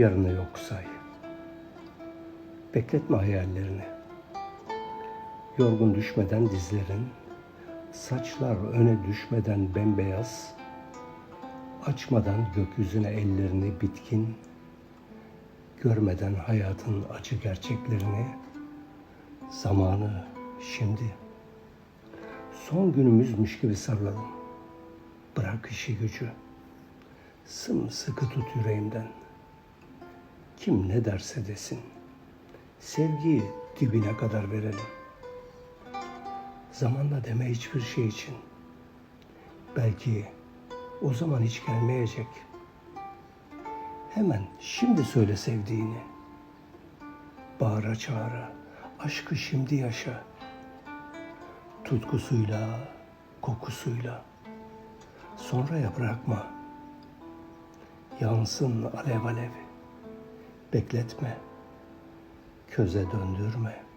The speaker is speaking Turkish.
yarını yok say. Bekletme hayallerini. Yorgun düşmeden dizlerin, saçlar öne düşmeden bembeyaz, açmadan gökyüzüne ellerini bitkin, görmeden hayatın acı gerçeklerini, zamanı şimdi. Son günümüzmüş gibi sarılalım. Bırak işi gücü. Sımsıkı tut yüreğimden. Kim ne derse desin. Sevgiyi dibine kadar verelim. Zamanla deme hiçbir şey için. Belki o zaman hiç gelmeyecek. Hemen şimdi söyle sevdiğini. Bağıra çağıra, aşkı şimdi yaşa. Tutkusuyla, kokusuyla. Sonraya bırakma. Yansın alev alev. Bekletme. Köze döndürme.